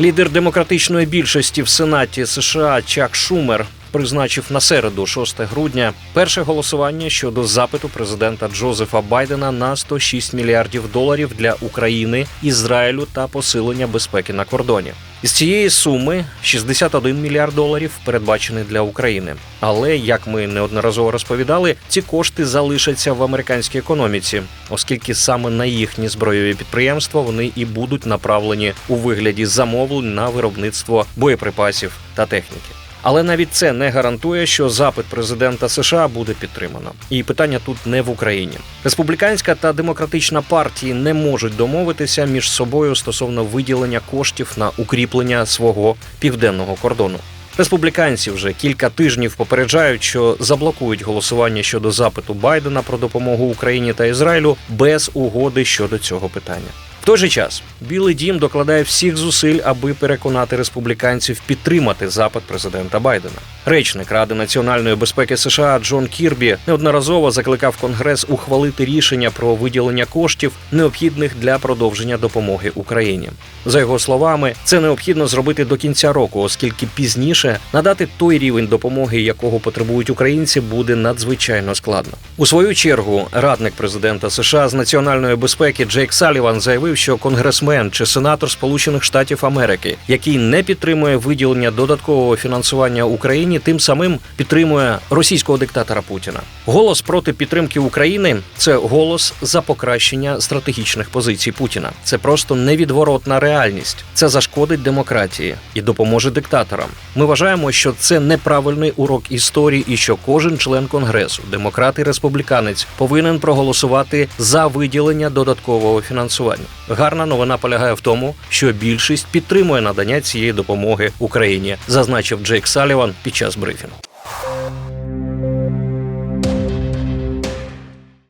Лідер демократичної більшості в Сенаті США Чак Шумер призначив на середу, 6 грудня, перше голосування щодо запиту президента Джозефа Байдена на 106 мільярдів доларів для України, Ізраїлю та посилення безпеки на кордоні. Із цієї суми 61 мільярд доларів передбачений для України. Але як ми неодноразово розповідали, ці кошти залишаться в американській економіці, оскільки саме на їхні збройові підприємства вони і будуть направлені у вигляді замовлень на виробництво боєприпасів та техніки. Але навіть це не гарантує, що запит президента США буде підтримано. І питання тут не в Україні. Республіканська та демократична партії не можуть домовитися між собою стосовно виділення коштів на укріплення свого південного кордону. Республіканці вже кілька тижнів попереджають, що заблокують голосування щодо запиту Байдена про допомогу Україні та Ізраїлю без угоди щодо цього питання. В той же час Білий Дім докладає всіх зусиль, аби переконати республіканців підтримати запит президента Байдена. Речник Ради національної безпеки США Джон Кірбі неодноразово закликав Конгрес ухвалити рішення про виділення коштів, необхідних для продовження допомоги Україні. За його словами, це необхідно зробити до кінця року, оскільки пізніше надати той рівень допомоги, якого потребують українці, буде надзвичайно складно. У свою чергу радник президента США з національної безпеки Джейк Саліван заявив, що конгресмен чи сенатор Сполучених Штатів Америки, який не підтримує виділення додаткового фінансування Україні, тим самим підтримує російського диктатора Путіна. Голос проти підтримки України це голос за покращення стратегічних позицій Путіна. Це просто невідворотна реальність. Це зашкодить демократії і допоможе диктаторам. Ми вважаємо, що це неправильний урок історії, і що кожен член конгресу, демократ і республіканець, повинен проголосувати за виділення додаткового фінансування. Гарна новина полягає в тому, що більшість підтримує надання цієї допомоги Україні, зазначив Джейк Саліван під час брифінгу.